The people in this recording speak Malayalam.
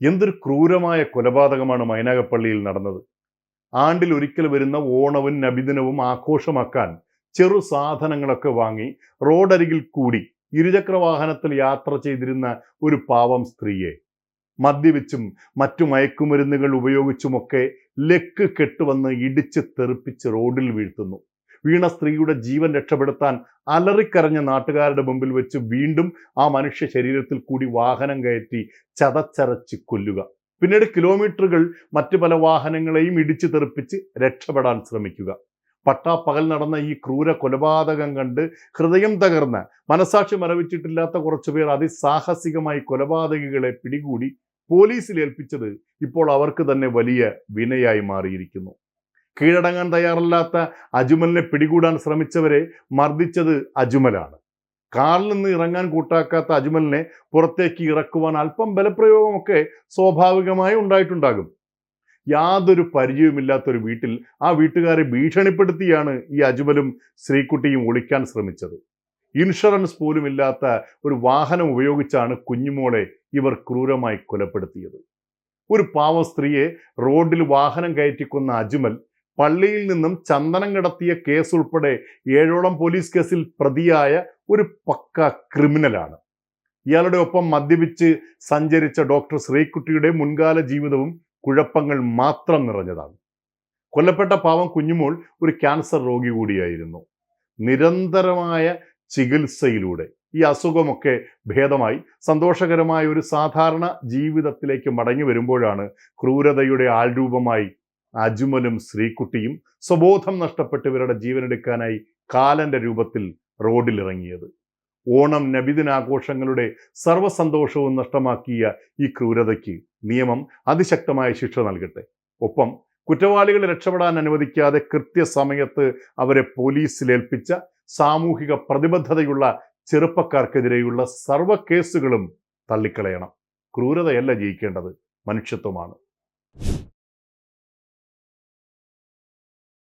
എന്തൊരു ക്രൂരമായ കൊലപാതകമാണ് മൈനാഗപ്പള്ളിയിൽ നടന്നത്. ആണ്ടിൽ ഒരിക്കൽ വരുന്ന ഓണവും നബിദിനവും ആഘോഷമാക്കാൻ ചെറു സാധനങ്ങളൊക്കെ വാങ്ങി റോഡരികിൽ കൂടി ഇരുചക്ര വാഹനത്തിൽ യാത്ര ചെയ്തിരുന്ന ഒരു പാവം സ്ത്രീയെ മദ്യപിച്ചും മറ്റു മയക്കുമരുന്നുകൾ ഉപയോഗിച്ചുമൊക്കെ ലെക്ക് കെട്ടുവന്ന് ഇടിച്ച് തെറിപ്പിച്ച് റോഡിൽ വീഴ്ത്തുന്നു. വീണ സ്ത്രീയുടെ ജീവൻ രക്ഷപ്പെടുത്താൻ അലറിക്കരഞ്ഞ നാട്ടുകാരുടെ മുമ്പിൽ വെച്ച് വീണ്ടും ആ മനുഷ്യ ശരീരത്തിൽ കൂടി വാഹനം കയറ്റി ചതച്ചരച്ച് കൊല്ലുക. പിന്നീട് കിലോമീറ്ററുകൾ മറ്റു പല വാഹനങ്ങളെയും ഇടിച്ചു തെറിപ്പിച്ച് രക്ഷപ്പെടാൻ ശ്രമിക്കുക. പട്ടാപ്പകൽ നടന്ന ഈ ക്രൂര കൊലപാതകം കണ്ട് ഹൃദയം തകർന്ന് മനസാക്ഷി മരവിച്ചിട്ടില്ലാത്ത കുറച്ചുപേർ അതിസാഹസികമായി കൊലപാതകികളെ പിടികൂടി പോലീസിൽ ഏൽപ്പിച്ചത് ഇപ്പോൾ അവർക്ക് തന്നെ വലിയ വിനയായി മാറിയിരിക്കുന്നു. കീഴടങ്ങാൻ തയ്യാറല്ലാത്ത അജുമലിനെ പിടികൂടാൻ ശ്രമിച്ചവരെ മർദ്ദിച്ചത് അജുമലാണ്. കാറിൽ നിന്ന് ഇറങ്ങാൻ കൂട്ടാക്കാത്ത അജ്മലിനെ പുറത്തേക്ക് ഇറക്കുവാൻ അല്പം ബലപ്രയോഗമൊക്കെ സ്വാഭാവികമായി ഉണ്ടായിട്ടുണ്ടാകും. യാതൊരു പരിചയവുമില്ലാത്തൊരു വീട്ടിൽ ആ വീട്ടുകാരെ ഭീഷണിപ്പെടുത്തിയാണ് ഈ അജ്മലും ശ്രീകുട്ടിയും ഒളിക്കാൻ ശ്രമിച്ചത്. ഇൻഷുറൻസ് പോലും ഇല്ലാത്ത ഒരു വാഹനം ഉപയോഗിച്ചാണ് കുഞ്ഞുമോളെ ഇവർ ക്രൂരമായി കൊലപ്പെടുത്തിയത്. ഒരു പാവ സ്ത്രീയെ റോഡിൽ വാഹനം കയറ്റിക്കുന്ന അജ്മൽ പള്ളിയിൽ നിന്നും ചന്ദനം കിടത്തിയ കേസ് ഉൾപ്പെടെ ഏഴോളം പോലീസ് കേസിൽ പ്രതിയായ ഒരു പക്ക ക്രിമിനലാണ് ഇയാളുടെ ഒപ്പം മദ്യപിച്ച് സഞ്ചരിച്ച ഡോക്ടർ ശ്രീകുട്ടിയുടെ മുൻകാല ജീവിതവും കുഴപ്പങ്ങൾ മാത്രം നിറഞ്ഞതാണ്. കൊല്ലപ്പെട്ട പാവം കുഞ്ഞുമോൾ ഒരു ക്യാൻസർ രോഗി കൂടിയായിരുന്നു. നിരന്തരമായ ചികിത്സയിലൂടെ ഈ അസുഖമൊക്കെ ഭേദമായി സന്തോഷകരമായ ഒരു സാധാരണ ജീവിതത്തിലേക്ക് മടങ്ങി വരുമ്പോഴാണ് ക്രൂരതയുടെ ആൾരൂപമായി അജുമലും ശ്രീകുട്ടിയും സ്വബോധം നഷ്ടപ്പെട്ടവരുടെ ജീവനെടുക്കാനായി കാലന്റെ രൂപത്തിൽ റോഡിലിറങ്ങിയത്. ഓണം നബിദിനാഘോഷങ്ങളുടെ സർവസന്തോഷവും നഷ്ടമാക്കിയ ഈ ക്രൂരതയ്ക്ക് നിയമം അതിശക്തമായ ശിക്ഷ നൽകട്ടെ. ഒപ്പം കുറ്റവാളികളെ രക്ഷപ്പെടാൻ അനുവദിക്കാതെ കൃത്യസമയത്ത് അവരെ പോലീസിലേൽപ്പിച്ച സാമൂഹിക പ്രതിബദ്ധതയുള്ള ചെറുപ്പക്കാർക്കെതിരെയുള്ള സർവ കേസുകളും തള്ളിക്കളയണം. ക്രൂരതയല്ല ജയിക്കേണ്ടത് മനുഷ്യത്വമാണ്.